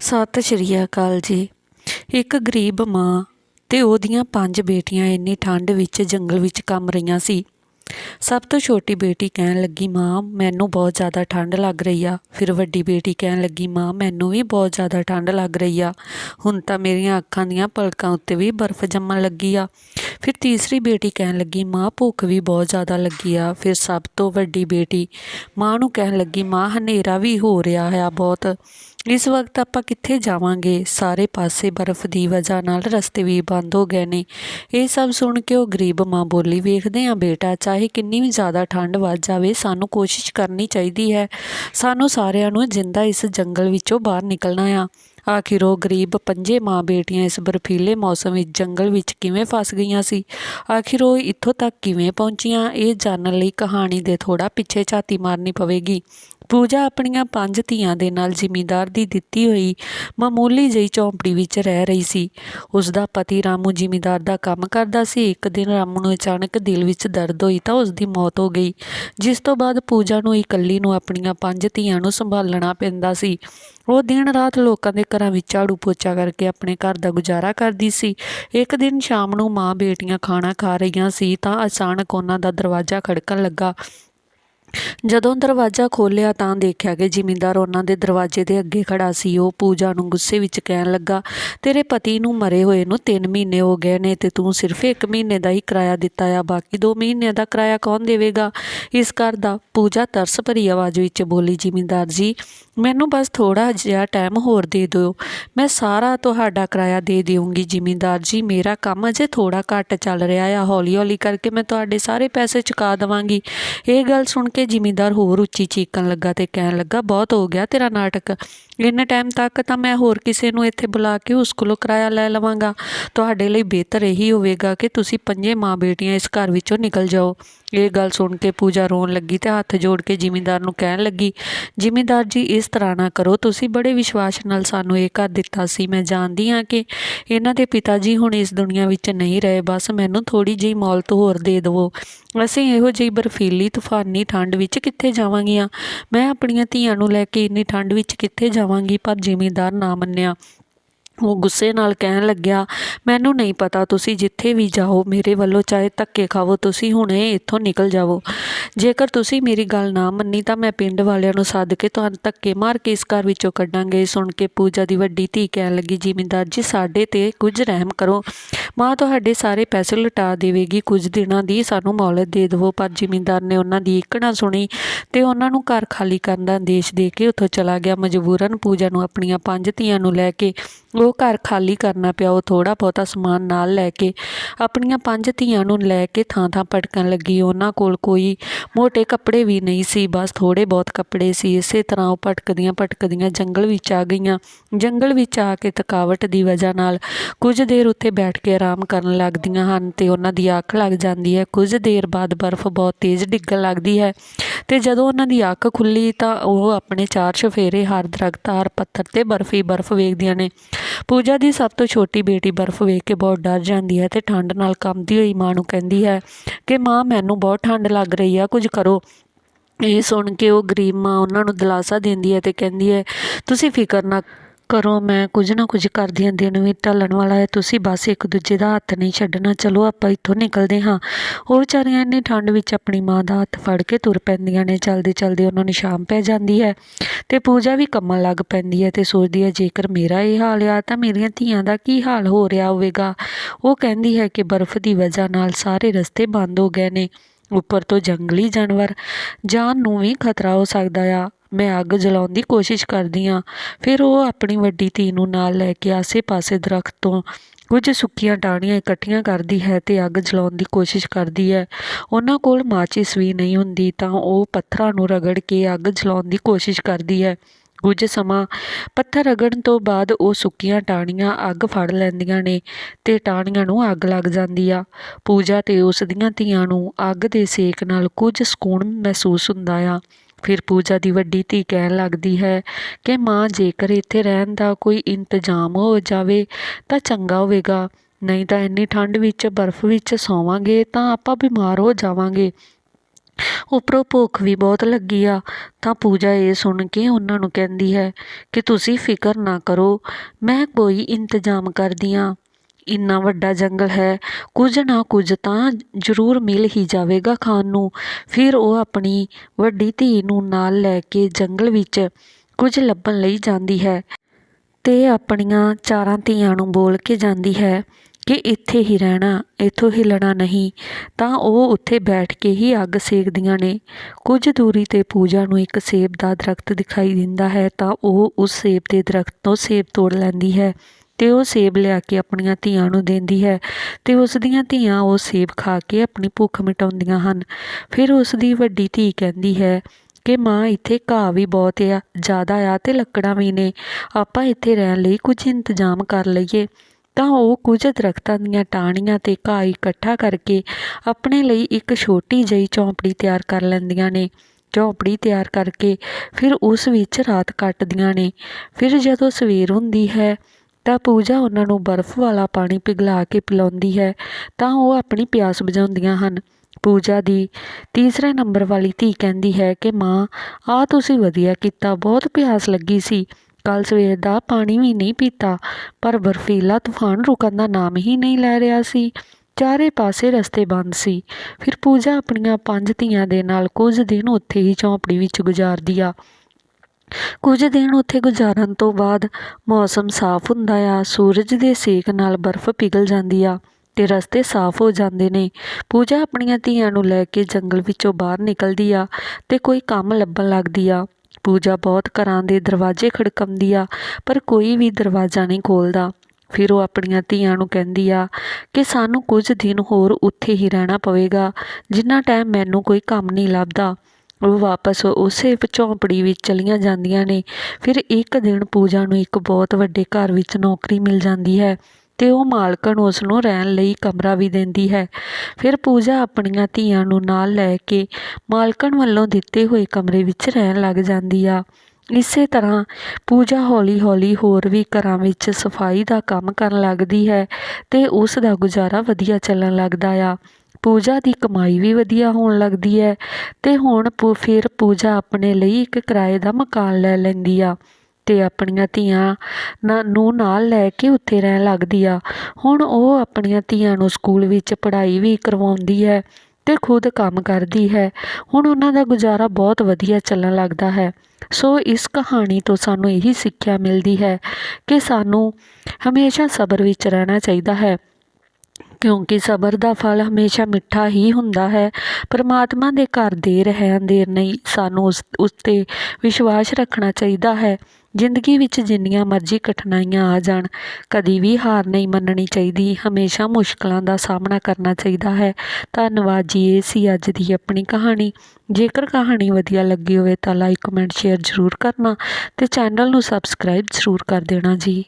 ਸਤਿ ਸ਼੍ਰੀ ਅਕਾਲ ਜੀ। ਇੱਕ ਗਰੀਬ ਮਾਂ ਤੇ ਉਹਦੀਆਂ ਪੰਜ ਬੇਟੀਆਂ ਇੰਨੀ ਠੰਡ ਵਿੱਚ, ਜੰਗਲ ਵਿੱਚ ਕੰਮ ਰਹੀਆਂ ਸੀ। ਸਭ ਤੋਂ ਛੋਟੀ ਬੇਟੀ ਕਹਿਣ ਲੱਗੀ, ਮਾਂ, ਮੈਨੂੰ ਬਹੁਤ ਜ਼ਿਆਦਾ ਠੰਡ ਲੱਗ ਰਹੀ ਆ। ਫਿਰ ਵੱਡੀ ਬੇਟੀ ਕਹਿਣ ਲੱਗੀ, ਮਾਂ, ਮੈਨੂੰ ਵੀ ਬਹੁਤ ਜ਼ਿਆਦਾ ਠੰਡ ਲੱਗ ਰਹੀ ਆ। ਹੁਣ ਤਾਂ ਮੇਰੀਆਂ ਅੱਖਾਂ ਦੀਆਂ ਪਲਕਾਂ ਉੱਤੇ ਵੀ ਬਰਫ਼ ਜੰਮਣ ਲੱਗੀ ਆ। ਫਿਰ ਤੀਸਰੀ ਬੇਟੀ ਕਹਿਣ ਲੱਗੀ, ਮਾਂ, ਭੁੱਖ ਵੀ ਬਹੁਤ ਜ਼ਿਆਦਾ ਲੱਗੀ ਆ। ਫਿਰ ਸਭ ਤੋਂ ਵੱਡੀ ਬੇਟੀ ਮਾਂ ਨੂੰ ਕਹਿਣ ਲੱਗੀ, ਮਾਂ, ਹਨੇਰਾ ਵੀ ਹੋ ਰਿਹਾ ਆ ਬਹੁਤ। ਇਸ ਵਕਤ ਆਪਾਂ ਕਿੱਥੇ ਜਾਵਾਂਗੇ? ਸਾਰੇ ਪਾਸੇ ਬਰਫ਼ ਦੀ ਵਜ੍ਹਾ ਨਾਲ ਰਸਤੇ ਵੀ ਬੰਦ ਹੋ ਗਏ ਨੇ। ਇਹ ਸਭ ਸੁਣ ਕੇ ਉਹ ਗਰੀਬ ਮਾਂ ਬੋਲੀ ਵੇਖਦੇ ਆ ਬੇਟਾ, ਚਾਹੇ ਕਿੰਨੀ ਵੀ ਜ਼ਿਆਦਾ ਠੰਡ ਵੱਧ ਜਾਵੇ, ਸਾਨੂੰ ਕੋਸ਼ਿਸ਼ ਕਰਨੀ ਚਾਹੀਦੀ ਹੈ। ਸਾਨੂੰ ਸਾਰਿਆਂ ਨੂੰ ਜਿੰਦਾ ਇਸ ਜੰਗਲ ਵਿੱਚੋਂ ਬਾਹਰ ਨਿਕਲਣਾ ਆ। ਆਖਿਰ ਉਹ ਗਰੀਬ ਪੰਜੇ ਮਾਂ ਬੇਟੀਆਂ ਇਸ ਬਰਫੀਲੇ ਮੌਸਮ ਵਿੱਚ ਜੰਗਲ ਵਿੱਚ ਕਿਵੇਂ ਫਸ ਗਈਆਂ ਸੀ? ਆਖਿਰ ਉਹ ਇੱਥੋਂ ਤੱਕ ਕਿਵੇਂ ਪਹੁੰਚੀਆਂ? ਇਹ ਜਾਣਨ ਲਈ ਕਹਾਣੀ ਦੇ ਥੋੜਾ ਪਿੱਛੇ ਝਾਤੀ ਮਾਰਨੀ ਪਵੇਗੀ। ਪੂਜਾ ਆਪਣੀਆਂ ਪੰਜ ਧੀਆਂ ਦੇ ਨਾਲ ਜ਼ਿਮੀਂਦਾਰ ਦੀ ਦਿੱਤੀ ਹੋਈ ਮਾਮੂਲੀ ਜਿਹੀ ਝੌਂਪੜੀ ਵਿੱਚ ਰਹਿ ਰਹੀ ਸੀ। ਉਸ ਦਾ ਪਤੀ ਰਾਮੂ ਜ਼ਿਮੀਂਦਾਰ ਦਾ ਕੰਮ ਕਰਦਾ ਸੀ। ਇੱਕ ਦਿਨ ਰਾਮੂ ਨੂੰ ਅਚਾਨਕ ਦਿਲ ਵਿੱਚ ਦਰਦ ਹੋਈ ਤਾਂ ਉਸ ਦੀ ਮੌਤ ਹੋ ਗਈ, ਜਿਸ ਤੋਂ ਬਾਅਦ ਪੂਜਾ ਨੂੰ ਇਕੱਲੀ ਨੂੰ ਆਪਣੀਆਂ ਪੰਜ ਧੀਆਂ ਨੂੰ ਸੰਭਾਲਣਾ ਪੈਂਦਾ ਸੀ। ਉਹ ਦਿਨ ਰਾਤ ਲੋਕਾਂ ਦੇ ਘਰਾਂ ਵਿੱਚ ਝਾੜੂ ਪੋਚਾ ਕਰਕੇ ਆਪਣੇ ਘਰ ਦਾ ਗੁਜ਼ਾਰਾ ਕਰਦੀ ਸੀ। ਇੱਕ ਦਿਨ ਸ਼ਾਮ ਨੂੰ ਮਾਂ ਬੇਟੀਆਂ ਖਾਣਾ ਖਾ ਰਹੀਆਂ ਸੀ ਤਾਂ ਅਚਾਨਕ ਉਹਨਾਂ ਦਾ ਦਰਵਾਜ਼ਾ ਖੜਕਣ ਲੱਗਾ। ਜਦੋਂ ਦਰਵਾਜ਼ਾ ਖੋਲ੍ਹਿਆ ਤਾਂ ਦੇਖਿਆ ਕਿ ਜ਼ਿਮੀਂਦਾਰ ਉਹਨਾਂ ਦੇ ਦਰਵਾਜ਼ੇ ਦੇ ਅੱਗੇ ਖੜਾ ਸੀ। ਉਹ ਪੂਜਾ ਨੂੰ ਗੁੱਸੇ ਵਿੱਚ ਕਹਿਣ ਲੱਗਾ, ਤੇਰੇ ਪਤੀ ਨੂੰ ਮਰੇ ਹੋਏ ਨੂੰ 3 ਮਹੀਨੇ ਹੋ ਗਏ ਨੇ ਤੇ ਤੂੰ ਸਿਰਫ 1 ਮਹੀਨੇ ਦਾ ਹੀ ਕਿਰਾਇਆ ਦਿੱਤਾ ਆ, ਬਾਕੀ 2 ਮਹੀਨਿਆਂ ਦਾ ਕਿਰਾਇਆ ਕੌਣ ਦੇਵੇਗਾ? ਇਸ ਘਰ ਦਾ ਪੂਜਾ ਤਰਸ ਭਰੀ ਆਵਾਜ਼ ਵਿੱਚ ਬੋਲੀ, ਜ਼ਿਮੀਂਦਾਰ ਜੀ, ਮੈਨੂੰ ਬਸ ਥੋੜਾ ਜਿਹਾ ਟਾਈਮ ਹੋਰ ਦੇ ਦਿਓ। ਮੈਂ ਸਾਰਾ ਤੁਹਾਡਾ ਕਿਰਾਇਆ ਦੇ ਦੇਵਾਂਗੀ ਜ਼ਿਮੀਂਦਾਰ ਜੀ। ਮੇਰਾ ਕੰਮ ਅਜੇ ਥੋੜਾ ਘੱਟ ਚੱਲ ਰਿਹਾ ਆ। ਹੌਲੀ ਹੌਲੀ ਕਰਕੇ ਮੈਂ ਤੁਹਾਡੇ ਸਾਰੇ ਪੈਸੇ ਚੁਕਾ ਦੇਵਾਂਗੀ। ਇਹ ਗੱਲ ਸੁਣ ਕੇ ਜ਼ਿਮੀਂਦਾਰ ਹੋਰ ਉੱਚੀ ਚੀਕਣ ਲੱਗਾ ਤੇ ਕਹਿਣ ਲੱਗਾ ਬਹੁਤ ਹੋ ਗਿਆ ਤੇਰਾ ਨਾਟਕ। ਇੰਨੇ ਟਾਈਮ ਤੱਕ ਤਾਂ ਮੈਂ ਹੋਰ ਕਿਸੇ ਨੂੰ ਇੱਥੇ ਬੁਲਾ ਕੇ ਉਸ ਕੋਲੋਂ ਕਿਰਾਇਆ ਲੈ ਲਵਾਂਗਾ। ਤੁਹਾਡੇ ਲਈ ਬਿਹਤਰ ਇਹੀ ਹੋਵੇਗਾ ਕਿ ਤੁਸੀਂ ਪੰਜੇ ਮਾਂ ਬੇਟੀਆਂ ਇਸ ਘਰ ਵਿੱਚੋਂ ਨਿਕਲ ਜਾਓ। ਇਹ ਗੱਲ ਸੁਣ ਕੇ ਪੂਜਾ ਰੋਣ ਲੱਗੀ ਤੇ ਹੱਥ ਜੋੜ ਕੇ ਜ਼ਿਮੀਂਦਾਰ ਨੂੰ ਕਹਿਣ ਲੱਗੀ, ਜ਼ਿਮੀਂਦਾਰ ਜੀ, ਇਸ ਤਰ੍ਹਾਂ ਨਾ ਕਰੋ। ਤੁਸੀਂ ਬੜੇ ਵਿਸ਼ਵਾਸ ਨਾਲ ਸਾਨੂੰ ਇਹ ਘਰ ਦਿੱਤਾ ਸੀ। ਮੈਂ ਜਾਣਦੀ ਹਾਂ ਕਿ ਇਹਨਾਂ ਦੇ ਪਿਤਾ ਜੀ ਹੁਣ ਇਸ ਦੁਨੀਆ ਵਿੱਚ ਨਹੀਂ ਰਹੇ। ਬਸ ਮੈਨੂੰ ਥੋੜੀ ਜਿਹੀ ਮੌਲਤ ਹੋਰ ਦੇ ਦਿਵੋ। ਅਸੀਂ ਇਹੋ ਜਿਹੀ ਬਰਫੀਲੀ, ਤੂਫਾਨੀ ਠੰਡ ਵਿੱਚ ਕਿੱਥੇ ਜਾਵਾਂਗੀਆਂ? ਮੈਂ ਆਪਣੀਆਂ ਧੀਆਂ ਨੂੰ ਲੈ ਕੇ ਇੰਨੀ ਠੰਡ ਵਿੱਚ ਕਿੱਥੇ ਜਾ ਜਾਵਾਂਗੀ, ਪਰ ਜ਼ਿਮੀਂਦਾਰ ਨਾ ਮੰਨਿਆ। ਉਹ ਗੁੱਸੇ ਨਾਲ ਕਹਿਣ ਲੱਗਿਆ, ਮੈਨੂੰ ਨਹੀਂ ਪਤਾ, ਤੁਸੀਂ ਜਿੱਥੇ ਵੀ ਜਾਓ, ਮੇਰੇ ਵੱਲੋਂ ਚਾਹੇ ਧੱਕੇ ਖਾਵੋ, ਤੁਸੀਂ ਹੁਣੇ ਇੱਥੋਂ ਨਿਕਲ ਜਾਵੋ। ਜੇਕਰ ਤੁਸੀਂ ਮੇਰੀ ਗੱਲ ਨਾ ਮੰਨੀ, ਤਾਂ ਮੈਂ ਪਿੰਡ ਵਾਲਿਆਂ ਨੂੰ ਸੱਦ ਕੇ ਤੁਹਾਨੂੰ ਧੱਕੇ ਮਾਰ ਕੇ ਇਸ ਘਰ ਵਿੱਚੋਂ ਕੱਢਾਂਗੇ। ਸੁਣ ਕੇ ਪੂਜਾ ਦੀ ਵੱਡੀ ਧੀ ਕਹਿਣ ਲੱਗੀ, ਜ਼ਿਮੀਂਦਾਰ ਜੀ, ਸਾਡੇ ਤੇ ਕੁਝ ਰਹਿਮ ਕਰੋ। ਮਾਂ ਤੁਹਾਡੇ ਸਾਰੇ ਪੈਸੇ ਲੁਟਾ ਦੇਵੇਗੀ, ਕੁਝ ਦਿਨਾਂ ਦੀ ਸਾਨੂੰ ਮੌਲਤ ਦੇ ਦਿਵੋ। ਪਰ ਜ਼ਿਮੀਂਦਾਰ ਨੇ ਉਹਨਾਂ ਦੀ ਇੱਕ ਨਾ ਸੁਣੀ ਤੇ ਉਹਨਾਂ ਨੂੰ ਘਰ ਖਾਲੀ ਕਰਨ ਦਾ ਆਦੇਸ਼ ਦੇ ਕੇ ਉੱਥੋਂ ਚਲਾ ਗਿਆ। ਮਜਬੂਰਨ ਪੂਜਾ ਨੂੰ ਆਪਣੀਆਂ ਪੰਜ ਧੀਆਂ ਨੂੰ ਲੈ ਕੇ ਉਹ ਘਰ ਖਾਲੀ ਕਰਨਾ ਪਿਆ। ਉਹ ਥੋੜਾ ਬਹੁਤਾ ਸਮਾਨ ਨਾਲ ਲੈ ਕੇ ਆਪਣੀਆਂ ਪੰਜ ਧੀਆਂ ਨੂੰ ਲੈ ਕੇ ਥਾਂ ਥਾਂ ਭਟਕਣ ਲੱਗੀ। ਉਹਨਾਂ ਕੋਲ ਕੋਈ ਮੋٹے ਕੱਪੜੇ ਵੀ ਨਹੀਂ ਸੀ, ਬਸ ਥੋੜੇ ਬਹੁਤ ਕੱਪੜੇ ਸੀ। ਇਸੇ ਤਰ੍ਹਾਂ ਉਹ ਭਟਕਦੀਆਂ ਭਟਕਦੀਆਂ ਜੰਗਲ ਵਿੱਚ ਆ ਗਈਆਂ। ਜੰਗਲ ਵਿੱਚ ਆ ਕੇ ਥਕਾਵਟ ਦੀ ਵਜ੍ਹਾ ਨਾਲ ਕੁਝ ਦੇਰ ਉੱਥੇ ਬੈਠ ਕੇ ਆਰਾਮ ਕਰਨ ਲੱਗਦੀਆਂ ਹਨ ਤੇ ਉਹਨਾਂ ਦੀ ਅੱਖ ਲੱਗ ਜਾਂਦੀ ਹੈ। ਕੁਝ ਦੇਰ ਬਾਅਦ ਬਰਫ਼ ਬਹੁਤ ਤੇਜ਼ ਡਿੱਗਣ ਲੱਗਦੀ ਹੈ ਤੇ ਜਦੋਂ ਉਹਨਾਂ ਦੀ ਅੱਖ ਖੁੱਲੀ ਤਾਂ ਉਹ ਆਪਣੇ ਚਾਰ ਚਫੇਰੇ ਹਰ ਦਰਖਤ, ਹਰ ਪੱਥਰ ਤੇ ਬਰਫੀ ਬਰਫ਼ ਵੇਖਦੀਆਂ ਨੇ। ਪੂਜਾ ਦੀ ਸਭ ਤੋਂ ਛੋਟੀ ਬੇਟੀ ਬਰਫ਼ ਵੇਖ ਕੇ ਬਹੁਤ ਡਰ ਜਾਂਦੀ ਹੈ ਤੇ ਠੰਡ ਨਾਲ ਕੰਬਦੀ ਹੋਈ ਮਾਂ ਨੂੰ ਕਹਿੰਦੀ ਹੈ ਕਿ ਮਾਂ, ਮੈਨੂੰ ਬਹੁਤ ਠੰਡ ਲੱਗ ਰਹੀ ਆ, ਕੁਝ ਕਰੋ। ਇਹ ਸੁਣ ਕੇ ਉਹ ਗਰੀਬ ਮਾਂ ਉਹਨਾਂ ਨੂੰ ਦਿਲਾਸਾ ਦਿੰਦੀ ਹੈ ਤੇ ਕਹਿੰਦੀ ਹੈ, ਤੁਸੀਂ ਫਿਕਰ ਨਾ ਕਰੋ ਮੈਂ ਕੁਝ ਨਾ ਕੁਝ ਕਰਦੀਆਂ ਦਿਨ ਵੀ ਢਲਣ ਵਾਲਾ ਹੈ। ਤੁਸੀਂ ਬਸ ਇੱਕ ਦੂਜੇ ਦਾ ਹੱਥ ਨਹੀਂ ਛੱਡਣਾ। ਚਲੋ ਆਪਾਂ ਇੱਥੋਂ ਨਿਕਲਦੇ ਹਾਂ। ਉਹ ਵਿਚਾਰੀਆਂ ਇੰਨੀ ਠੰਡ ਵਿੱਚ ਆਪਣੀ ਮਾਂ ਦਾ ਹੱਥ ਫੜ ਕੇ ਤੁਰ ਪੈਂਦੀਆਂ ਨੇ। ਚਲਦੇ ਚਲਦੇ ਉਹਨਾਂ ਨੂੰ ਸ਼ਾਮ ਪੈ ਜਾਂਦੀ ਹੈ ਤੇ ਪੂਜਾ ਵੀ ਕੰਮਣ ਲੱਗ ਪੈਂਦੀ ਹੈ ਤੇ ਸੋਚਦੀ ਹੈ, ਜੇਕਰ ਮੇਰਾ ਇਹ ਹਾਲ ਆ ਤਾਂ ਮੇਰੀਆਂ ਧੀਆਂ ਦਾ ਕੀ ਹਾਲ ਹੋ ਰਿਹਾ ਹੋਵੇਗਾ। ਉਹ ਕਹਿੰਦੀ ਹੈ ਕਿ ਬਰਫ਼ ਦੀ ਵਜ੍ਹਾ ਨਾਲ ਸਾਰੇ ਰਸਤੇ ਬੰਦ ਹੋ ਗਏ ਨੇ। ਉੱਪਰ ਤੋਂ ਜੰਗਲੀ ਜਾਨਵਰ ਜਾਨ ਨੂੰ ਵੀ ਖਤਰਾ ਹੋ ਸਕਦਾ ਆ। ਮੈਂ ਅੱਗ ਜਲਾਉਣ ਦੀ ਕੋਸ਼ਿਸ਼ ਕਰਦੀ ਹਾਂ। ਫਿਰ ਉਹ ਆਪਣੀ ਵੱਡੀ ਧੀ ਨੂੰ ਨਾਲ ਲੈ ਕੇ ਆਸੇ-ਪਾਸੇ ਦਰਖਤ ਤੋਂ ਕੁਝ ਸੁੱਕੀਆਂ ਟਾਹਣੀਆਂ ਇਕੱਠੀਆਂ ਕਰਦੀ ਹੈ ਤੇ ਅੱਗ ਜਲਾਉਣ ਦੀ ਕੋਸ਼ਿਸ਼ ਕਰਦੀ ਹੈ। ਉਹਨਾਂ ਕੋਲ ਮਾਚਿਸ ਵੀ ਨਹੀਂ ਹੁੰਦੀ ਤਾਂ ਉਹ ਪੱਥਰਾਂ ਨੂੰ ਰਗੜ ਕੇ ਅੱਗ ਜਲਾਉਣ ਦੀ ਕੋਸ਼ਿਸ਼ ਕਰਦੀ ਹੈ। ਕੁਝ ਸਮਾਂ ਪੱਥਰ ਰਗੜਨ ਤੋਂ ਬਾਅਦ ਉਹ ਸੁੱਕੀਆਂ ਟਾਹਣੀਆਂ ਅੱਗ ਫੜ ਲੈਂਦੀਆਂ ਨੇ ਤੇ ਟਾਹਣੀਆਂ ਨੂੰ ਅੱਗ ਲੱਗ ਜਾਂਦੀ ਆ। ਪੂਜਾ ਤੇ ਉਸ ਦੀਆਂ ਧੀਆਂ ਨੂੰ ਅੱਗ ਦੇ ਸੇਕ ਨਾਲ ਕੁਝ ਸਕੂਨ ਮਹਿਸੂਸ ਹੁੰਦਾ ਆ। ਫਿਰ ਪੂਜਾ ਦੀ ਵੱਡੀ ਧੀ ਕਹਿਣ ਲੱਗਦੀ ਹੈ ਕਿ ਮਾਂ, ਜੇਕਰ ਇੱਥੇ ਰਹਿਣ ਦਾ ਕੋਈ ਇੰਤਜ਼ਾਮ ਹੋ ਜਾਵੇ ਤਾਂ ਚੰਗਾ ਹੋਵੇਗਾ। ਨਹੀਂ ਤਾਂ ਇੰਨੀ ਠੰਡ ਵਿੱਚ, ਬਰਫ਼ ਵਿੱਚ ਸੌਵਾਂਗੇ ਤਾਂ ਆਪਾਂ ਬਿਮਾਰ ਹੋ ਜਾਵਾਂਗੇ। ਉੱਪਰੋਂ ਭੁੱਖ ਵੀ ਬਹੁਤ ਲੱਗੀ ਆ। ਤਾਂ ਪੂਜਾ ਇਹ ਸੁਣ ਕੇ ਉਹਨਾਂ ਨੂੰ ਕਹਿੰਦੀ ਹੈ ਕਿ ਤੁਸੀਂ ਫਿਕਰ ਨਾ ਕਰੋ, ਮੈਂ ਕੋਈ ਇੰਤਜ਼ਾਮ ਕਰਦੀ ਹਾਂ ਇੰਨਾ ਵੱਡਾ ਜੰਗਲ ਹੈ, ਕੁਝ ਨਾ ਕੁਝ ਤਾਂ ਜ਼ਰੂਰ ਮਿਲ ਹੀ ਜਾਵੇਗਾ ਖਾਣ ਨੂੰ। ਫਿਰ ਉਹ ਆਪਣੀ ਵੱਡੀ ਧੀ ਨੂੰ ਨਾਲ ਲੈ ਕੇ ਜੰਗਲ ਵਿੱਚ ਕੁਝ ਲੱਭਣ ਲਈ ਜਾਂਦੀ ਹੈ ਤੇ ਆਪਣੀਆਂ ਚਾਰਾਂ ਧੀਆਂ ਨੂੰ ਬੋਲ ਕੇ ਜਾਂਦੀ ਹੈ ਕਿ ਇੱਥੇ ਹੀ ਰਹਿਣਾ, ਇੱਥੋਂ ਹਿੱਲਣਾ ਨਹੀਂ। ਤਾਂ ਉਹ ਉੱਥੇ ਬੈਠ ਕੇ ਹੀ ਅੱਗ ਸੇਕਦੀਆਂ ਨੇ। ਕੁਝ ਦੂਰੀ ਤੇ ਪੂਜਾ ਨੂੰ ਇੱਕ ਸੇਬ ਦਾ ਦਰਖਤ ਦਿਖਾਈ ਦਿੰਦਾ ਹੈ ਤਾਂ ਉਹ ਉਸ ਸੇਬ ਦੇ ਦਰਖਤ ਤੋਂ ਸੇਬ ਤੋੜ ਲੈਂਦੀ ਹੈ। ਤੇ ਉਹ ਸੇਬ ਲਿਆ ਕੇ ਆਪਣੀਆਂ ਧੀਆਂ ਨੂੰ ਦਿੰਦੀ ਹੈ ਤੇ ਉਸ ਦੀਆਂ ਧੀਆਂ ਉਹ ਸੇਬ ਖਾ ਕੇ ਆਪਣੀ ਭੁੱਖ ਮਿਟਾਉਂਦੀਆਂ ਹਨ। ਫਿਰ ਉਸ ਦੀ ਵੱਡੀ ਧੀ ਕਹਿੰਦੀ ਹੈ ਕਿ ਮਾਂ, ਇੱਥੇ ਘਾਹ ਵੀ ਬਹੁਤ ਆ, ਜ਼ਿਆਦਾ ਆ ਤੇ ਲੱਕੜਾਂ ਵੀ ਨੇ। ਆਪਾਂ ਇੱਥੇ ਰਹਿਣ ਲਈ ਕੁਝ ਇੰਤਜ਼ਾਮ ਕਰ ਲਈਏ। ਤਾਂ ਉਹ ਕੁਝ ਦਰਖਤਾਂ ਦੀਆਂ ਟਾਹਣੀਆਂ ਤੇ ਘਾਹ ਇਕੱਠਾ ਕਰਕੇ ਆਪਣੇ ਲਈ ਇੱਕ ਛੋਟੀ ਜਿਹੀ ਝੌਂਪੜੀ ਤਿਆਰ ਕਰ ਲੈਂਦੀਆਂ ਨੇ। ਝੌਂਪੜੀ ਤਿਆਰ ਕਰਕੇ ਫਿਰ ਉਸ ਵਿੱਚ ਰਾਤ ਕੱਟਦੀਆਂ ਨੇ। ਫਿਰ ਜਦੋਂ ਸਵੇਰ ਹੁੰਦੀ ਹੈ ਤਾਂ ਪੂਜਾ ਉਹਨਾਂ ਨੂੰ ਬਰਫ਼ ਵਾਲਾ ਪਾਣੀ ਪਿਘਲਾ ਕੇ ਪਿਲਾਉਂਦੀ ਹੈ, ਤਾਂ ਉਹ ਆਪਣੀ ਪਿਆਸ ਬੁਝਾਉਂਦੀਆਂ ਹਨ। ਪੂਜਾ ਦੀ ਤੀਸਰੇ ਨੰਬਰ ਵਾਲੀ ਧੀ ਕਹਿੰਦੀ ਹੈ ਕਿ, ਮਾਂ ਆ ਤੁਸੀਂ ਵਧੀਆ ਕੀਤਾ, ਬਹੁਤ ਪਿਆਸ ਲੱਗੀ ਸੀ। ਕੱਲ ਸਵੇਰ ਦਾ ਪਾਣੀ ਵੀ ਨਹੀਂ ਪੀਤਾ, ਪਰ ਬਰਫੀਲਾ ਤੂਫਾਨ ਰੁਕਣ ਦਾ ਨਾਮ ਹੀ ਨਹੀਂ ਲੈ ਰਿਹਾ ਸੀ। ਚਾਰੇ ਪਾਸੇ ਰਸਤੇ ਬੰਦ ਸੀ। ਫਿਰ ਪੂਜਾ ਆਪਣੀਆਂ ਪੰਜ ਧੀਆਂ ਦੇ ਨਾਲ ਕੁਝ ਦਿਨ ਉੱਥੇ ਹੀ ਝੌਂਪੜੀ ਵਿੱਚ ਗੁਜ਼ਾਰਦੀ ਆ। ਕੁਝ ਦਿਨ ਉੱਥੇ ਗੁਜ਼ਾਰਨ ਤੋਂ ਬਾਅਦ ਮੌਸਮ ਸਾਫ਼ ਹੁੰਦਾ ਆ, ਸੂਰਜ ਦੇ ਸੇਕ ਨਾਲ ਬਰਫ਼ ਪਿਘਲ ਜਾਂਦੀ ਆ ਅਤੇ ਰਸਤੇ ਸਾਫ਼ ਹੋ ਜਾਂਦੇ ਨੇ। ਪੂਜਾ ਆਪਣੀਆਂ ਧੀਆਂ ਨੂੰ ਲੈ ਕੇ ਜੰਗਲ ਵਿੱਚੋਂ ਬਾਹਰ ਨਿਕਲਦੀ ਆ ਅਤੇ ਕੋਈ ਕੰਮ ਲੱਭਣ ਲੱਗਦੀ ਆ। ਪੂਜਾ ਬਹੁਤ ਘਰਾਂ ਦੇ ਦਰਵਾਜ਼ੇ ਖੜਕਾਉਂਦੀ ਆ, ਪਰ ਕੋਈ ਵੀ ਦਰਵਾਜ਼ਾ ਨਹੀਂ ਖੋਲ੍ਹਦਾ। ਫਿਰ ਉਹ ਆਪਣੀਆਂ ਧੀਆਂ ਨੂੰ ਕਹਿੰਦੀ ਆ ਕਿ ਸਾਨੂੰ ਕੁਝ ਦਿਨ ਹੋਰ ਉੱਥੇ ਹੀ ਰਹਿਣਾ ਪਵੇਗਾ, ਜਿੰਨਾ ਟਾਈਮ ਮੈਨੂੰ ਕੋਈ ਕੰਮ ਨਹੀਂ ਲੱਭਦਾ। ਉਹ ਵਾਪਸ ਉਸੇ ਝੌਂਪੜੀ ਵਿੱਚ ਚਲੀਆਂ ਜਾਂਦੀਆਂ ਨੇ। ਫਿਰ ਇੱਕ ਦਿਨ ਪੂਜਾ ਨੂੰ ਇੱਕ ਬਹੁਤ ਵੱਡੇ ਘਰ ਵਿੱਚ ਨੌਕਰੀ ਮਿਲ ਜਾਂਦੀ ਹੈ ਤੇ ਉਹ ਮਾਲਕਣ ਉਸ ਨੂੰ ਰਹਿਣ ਲਈ ਕਮਰਾ ਵੀ ਦਿੰਦੀ ਹੈ। ਫਿਰ ਪੂਜਾ ਆਪਣੀਆਂ ਧੀਆਂ ਨੂੰ ਨਾਲ ਲੈ ਕੇ ਮਾਲਕਣ ਵੱਲੋਂ ਦਿੱਤੇ ਹੋਏ ਕਮਰੇ ਵਿੱਚ ਰਹਿਣ ਲੱਗ ਜਾਂਦੀ ਆ। ਇਸੇ ਤਰ੍ਹਾਂ ਪੂਜਾ ਹੌਲੀ-ਹੌਲੀ ਹੋਰ ਵੀ ਘਰਾਂ ਵਿੱਚ ਸਫ਼ਾਈ ਦਾ ਕੰਮ ਕਰਨ ਲੱਗਦੀ ਹੈ ਤੇ ਉਸ ਦਾ ਗੁਜ਼ਾਰਾ ਵਧੀਆ ਚੱਲਣ ਲੱਗਦਾ ਆ। ਪੂਜਾ ਦੀ ਕਮਾਈ ਵੀ ਵਧੀਆ ਹੋਣ ਲੱਗਦੀ ਹੈ ਤੇ ਹੁਣ ਪੂ- ਫਿਰ ਪੂਜਾ ਆਪਣੇ ਲਈ ਇੱਕ ਕਿਰਾਏ ਦਾ ਮਕਾਨ ਲੈ ਲੈਂਦੀ ਆ ਤੇ ਆਪਣੀਆਂ ਧੀਆਂ ਨਾ- ਨੂੰ ਨਾਲ ਲੈ ਕੇ ਉੱਥੇ ਰਹਿਣ ਲੱਗਦੀ ਆ। ਹੁਣ ਉਹ ਆਪਣੀਆਂ ਧੀਆਂ ਨੂੰ ਸਕੂਲ ਵਿੱਚ ਪੜ੍ਹਾਈ ਵੀ ਕਰਵਾਉਂਦੀ ਹੈ ਤੇ ਖੁਦ ਕੰਮ ਕਰਦੀ ਹੈ। ਹੁਣ ਉਹਨਾਂ ਦਾ ਗੁਜ਼ਾਰਾ ਬਹੁਤ ਵਧੀਆ ਚੱਲਣ ਲੱਗਦਾ ਹੈ। ਸੋ ਇਸ ਕਹਾਣੀ ਤੋਂ ਸਾਨੂੰ ਇਹੀ ਸਿੱਖਿਆ ਮਿਲਦੀ ਹੈ ਕਿ ਸਾਨੂੰ ਹਮੇਸ਼ਾ ਸਬਰ ਵਿੱਚ ਰਹਿਣਾ ਚਾਹੀਦਾ ਹੈ। ਕਿਉਂਕਿ ਸਬਰ ਦਾ ਫਲ ਹਮੇਸ਼ਾ ਮਿੱਠਾ ਹੀ ਹੁੰਦਾ ਹੈ। ਪਰਮਾਤਮਾ ਦੇ ਘਰ ਦੇਰ ਹੈ ਅੰਧੇਰ ਨਹੀਂ ਸਾਨੂੰ ਉਸ ਉੱਤੇ ਵਿਸ਼ਵਾਸ ਰੱਖਣਾ ਚਾਹੀਦਾ ਹੈ। ਜ਼ਿੰਦਗੀ ਵਿੱਚ ਜਿੰਨੀਆਂ ਮਰਜ਼ੀ ਕਠਿਨਾਈਆਂ ਆ ਜਾਣ, ਕਦੀ ਵੀ ਹਾਰ ਨਹੀਂ ਮੰਨਣੀ ਚਾਹੀਦੀ। ਹਮੇਸ਼ਾ ਮੁਸ਼ਕਲਾਂ ਦਾ ਸਾਹਮਣਾ ਕਰਨਾ ਚਾਹੀਦਾ ਹੈ। ਧੰਨਵਾਦ ਜੀ, ਇਹ ਸੀ ਅੱਜ ਦੀ ਆਪਣੀ ਕਹਾਣੀ। ਜੇਕਰ ਕਹਾਣੀ ਵਧੀਆ ਲੱਗੀ ਹੋਵੇ ਤਾਂ ਲਾਈਕ, ਕਮੈਂਟ, ਸ਼ੇਅਰ ਜ਼ਰੂਰ ਕਰਨਾ ਤੇ ਚੈਨਲ ਨੂੰ ਸਬਸਕ੍ਰਾਈਬ ਜ਼ਰੂਰ ਕਰ ਦੇਣਾ ਜੀ।